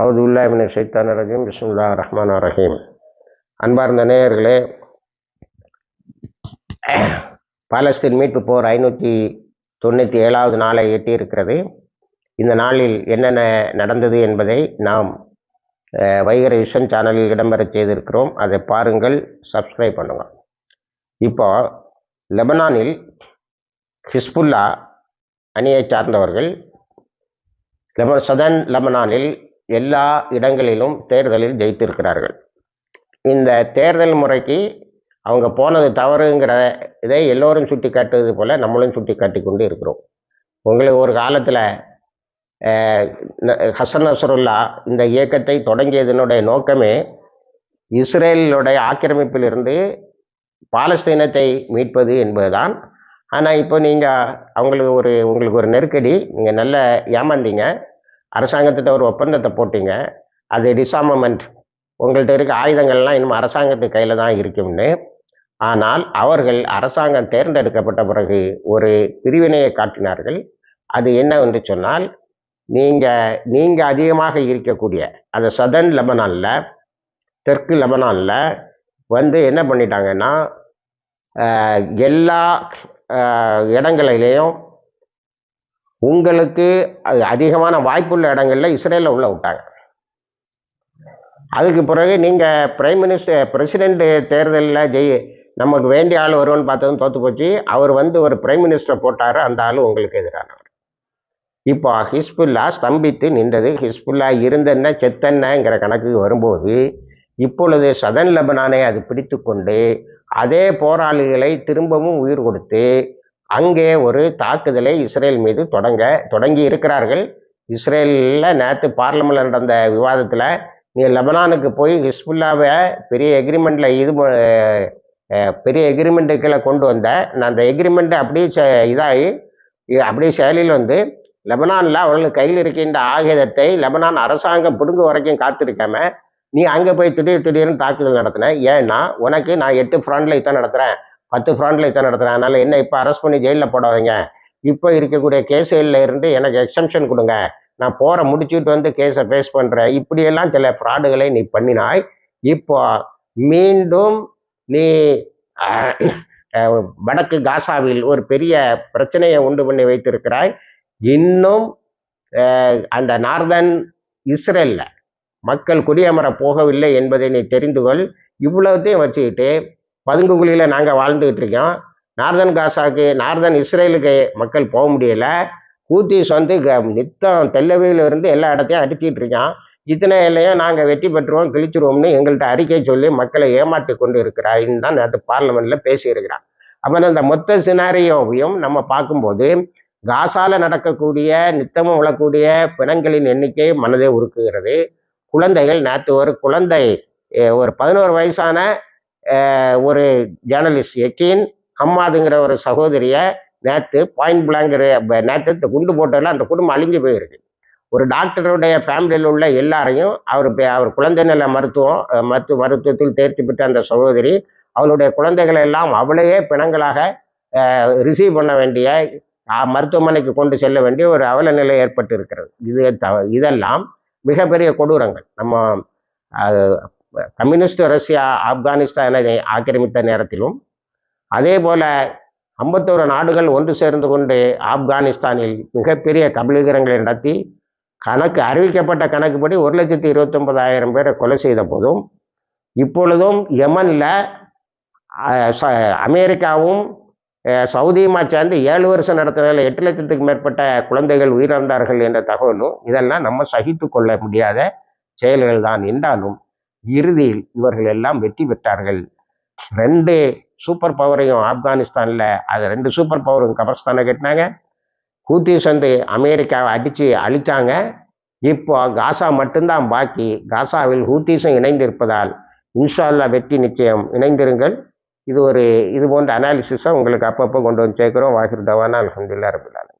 அவுதுல்லாமின் சைத்தான் ரஜீம். பிஸ்முல்லா ரஹ்மான் ரஹீம். அன்பார்ந்த நேயர்களே பாலஸ்தீன் மீட்பு போர் ஐநூற்றி தொண்ணூற்றி ஏழாவது நாளை எட்டியிருக்கிறது. இந்த நாளில் என்னென்ன நடந்தது என்பதை நாம் வைகர விஷன் சேனலில் இடம்பெற செய்திருக்கிறோம். அதை பாருங்கள் சப்ஸ்கிரைப் பண்ணுங்கள் இப்போ லெபனானில் ஹிஸ்புல்லா அணியை சார்ந்தவர்கள் லெப சதன் லெபனானில் எல்லா இடங்களிலும் தேர்தலில் ஜெயித்திருக்கிறார்கள். இந்த தேர்தல் முறைக்கு அவங்க போனது தவறுங்கிற இதை எல்லோரும் சுட்டி காட்டுவது போல் நம்மளும் சுட்டி காட்டி கொண்டு இருக்கிறோம். உங்களுக்கு ஒரு காலத்தில் ஹசன் நசருல்லா இந்த இயக்கத்தை தொடங்கியதனுடைய நோக்கமே இஸ்ரேலுடைய ஆக்கிரமிப்பிலிருந்து பாலஸ்தீனத்தை மீட்பது என்பதுதான். ஆனால் இப்போ நீங்கள் அவங்களுக்கு ஒரு உங்களுக்கு ஒரு நெருக்கடி நீங்கள் நல்ல ஏமாந்தீங்க. அரசாங்கத்திட்ட ஒரு ஒப்பந்தத்தை போட்டீங்க. அது டிசாமமெண்ட் உங்கள்கிட்ட இருக்க ஆயுதங்கள்லாம் இன்னும் அரசாங்கத்து கையில் தான் இருக்கும்னு. ஆனால் அவர்கள் அரசாங்கம் தேர்ந்தெடுக்கப்பட்ட பிறகு ஒரு பிரிவினையை காட்டினார்கள். அது என்னவென்று சொன்னால் நீங்கள் நீங்கள் அதிகமாக இருக்கக்கூடிய அந்த சதன் லெபனானில் தெற்கு லெபனானில் வந்து என்ன பண்ணிட்டாங்கன்னா எல்லா இடங்களிலையும் உங்களுக்கு அதிகமான வாய்ப்புள்ள இடங்களில் இஸ்ரேலில் உள்ள விட்டாங்க. அதுக்கு பிறகு நீங்கள் பிரைம் மினிஸ்டர் பிரசிடெண்ட் தேர்தலில் ஜெய் நமக்கு வேண்டிய ஆள் வருவன்னு பார்த்ததும் தோற்று போச்சு. அவர் வந்து ஒரு பிரைம் மினிஸ்டர் போட்டார் அந்த ஆள் உங்களுக்கு எதிரானவர். இப்போ ஹிஸ்புல்லா ஸ்தம்பித்து நின்றது. ஹிஸ்புல்லா இருந்தென்ன செத்தன்னங்கிற கணக்கு வரும்போது இப்பொழுது சதன் லெபனானை அது பிடித்து கொண்டு அதே போராளிகளை திரும்பவும் உயிர் கொடுத்து அங்கே ஒரு தாக்குதலை இஸ்ரேல் மீது தொடங்க தொடங்கி இருக்கிறார்கள். இஸ்ரேலில் நேற்று பார்லமெண்ட்டில் நடந்த விவாதத்தில் நீ லெபனானுக்கு போய் ஹிஸ்புல்லாவை பெரிய எக்ரிமெண்ட்டில் இது பெரிய எக்ரிமெண்ட்டுக்களை கொண்டு வந்த நான் அந்த எக்ரிமெண்ட்டு அப்படியே இதாகி அப்படியே செயலில் வந்து லெபனானில் அவர்களுக்கு கையில் இருக்கின்ற ஆயுதத்தை லெபனான் அரசாங்கம் பிடுங்கு வரைக்கும் காத்திருக்காம நீ அங்கே போய் திடீர் திடீர்னு தாக்குதல் நடத்தின. ஏன்னா உனக்கு நான் எட்டு ஃப்ராண்ட்ல தான் நடத்துகிறேன் பத்து ஃப்ராண்ட்ல தான் நடத்துகிறேன் அதனால் என்ன இப்போ அரெஸ்ட் பண்ணி ஜெயிலில் போடாதீங்க. இப்போ இருக்கக்கூடிய கேஸுகளில் இருந்து எனக்கு எக்ஸம்ஷன் கொடுங்க. நான் போகிற முடிச்சுட்டு வந்து கேஸை ஃபேஸ் பண்ணுறேன் இப்படியெல்லாம் சில ஃப்ராடுகளை நீ பண்ணினாய். இப்போ மீண்டும் நீ வடக்கு காசாவில் ஒரு பெரிய பிரச்சனையை உண்டு பண்ணி வைத்திருக்கிறாய். இன்னும் அந்த நார்தன் இஸ்ரேலில் மக்கள் குடியமர போகவில்லை என்பதை நீ தெரிந்து கொள். இவ்வளோத்தையும் வச்சுக்கிட்டு பதுங்கு குழியில் நாங்கள் வாழ்ந்துக்கிட்டு இருக்கோம் நார்தன் காசாக்கு நார்தன் இஸ்ரேலுக்கு மக்கள் போக முடியலை. ஹூத்திஸ் வந்து நித்தம் தெல்லவையிலிருந்து எல்லா இடத்தையும் அடிச்சிட்டு இருக்கான் இத்தனை இல்லையும் நாங்கள் வெற்றி பெற்றுவோம் கிழிச்சிருவோம்னு எங்கள்கிட்ட அறிக்கை சொல்லி மக்களை ஏமாற்றி கொண்டு இருக்கிறாயின்னு தான் நேற்று பார்லமெண்ட்டில் பேசியிருக்கிறான் அப்போ அந்த மொத்த சினாரியோவையும் நம்ம பார்க்கும்போது காசால நடக்கக்கூடிய நித்தமும் உழக்கூடிய பிணங்களின் எண்ணிக்கை மனதை உருக்குகிறது. குழந்தைகள் நேற்று ஒரு குழந்தை ஒரு பதினோரு வயசான ஒரு ஜேர்னலிஸ்ட் எக்கீன் ஹம்மாதுங்கிற ஒரு சகோதரியை நேற்று பாயிண்ட் பிளாங்கிற நேற்று இந்த குண்டு போட்டதில் அந்த குடும்பம் அழிஞ்சு போயிருக்கு. ஒரு டாக்டருடைய ஃபேமிலியில் உள்ள எல்லாரையும் அவர் அவர் குழந்தை நல மருத்துவம் மருத்துவ மருத்துவத்தில் தேர்ச்சி பெற்ற அந்த சகோதரி அவளுடைய குழந்தைகளை எல்லாம் அவளையே பிணங்களாக ரிசீவ் பண்ண வேண்டிய மருத்துவமனைக்கு கொண்டு செல்ல வேண்டிய ஒரு அவல நிலை ஏற்பட்டு இருக்கிறது இது இதெல்லாம் மிகப்பெரிய கொடூரங்கள். நம்ம கம்யூனிஸ்ட் ரஷ்யா ஆப்கானிஸ்தானை ஆக்கிரமித்த நேரத்திலும் அதே போல ஐம்பத்தோரு நாடுகள் ஒன்று சேர்ந்து கொண்டு ஆப்கானிஸ்தானில் மிகப்பெரிய கபலீகரங்களை நடத்தி கணக்கு அறிவிக்கப்பட்ட கணக்குப்படி ஒரு லட்சத்தி இருபத்தொன்பதாயிரம் பேரை கொலை செய்த போதும் இப்பொழுதும் யமனில் அமெரிக்காவும் சவுதியுமா சேர்ந்து ஏழு வருஷம் நடத்தினால எட்டு லட்சத்துக்கு மேற்பட்ட குழந்தைகள் உயிரிழந்தார்கள் என்ற தகவலும் இதெல்லாம் நம்ம சகித்து கொள்ள முடியாத செயல்கள் தான் என்றாலும் இறுதியில் இவர்கள் எல்லாம் வெற்றி பெற்றார்கள். ரெண்டு சூப்பர் பவரையும் ஆப்கானிஸ்தானில் அது ரெண்டு சூப்பர் பவரும் கபர்ஸ்தானை கட்டினாங்க. ஹூத்திஸ் வந்து அமெரிக்காவை அடித்து அழித்தாங்க இப்போ காசா மட்டும்தான் பாக்கி. காசாவில் ஹூத்திஸும் இணைந்திருப்பதால் இன்ஷால்லா வெற்றி நிச்சயம் இணைந்திருங்கள். இது ஒரு இது போன்ற அனாலிசிஸை உங்களுக்கு அப்பப்போ கொண்டு வந்து சேர்க்குறோம். வாகிர் தவானா அலமதுல்லா ரபுல்லாலும்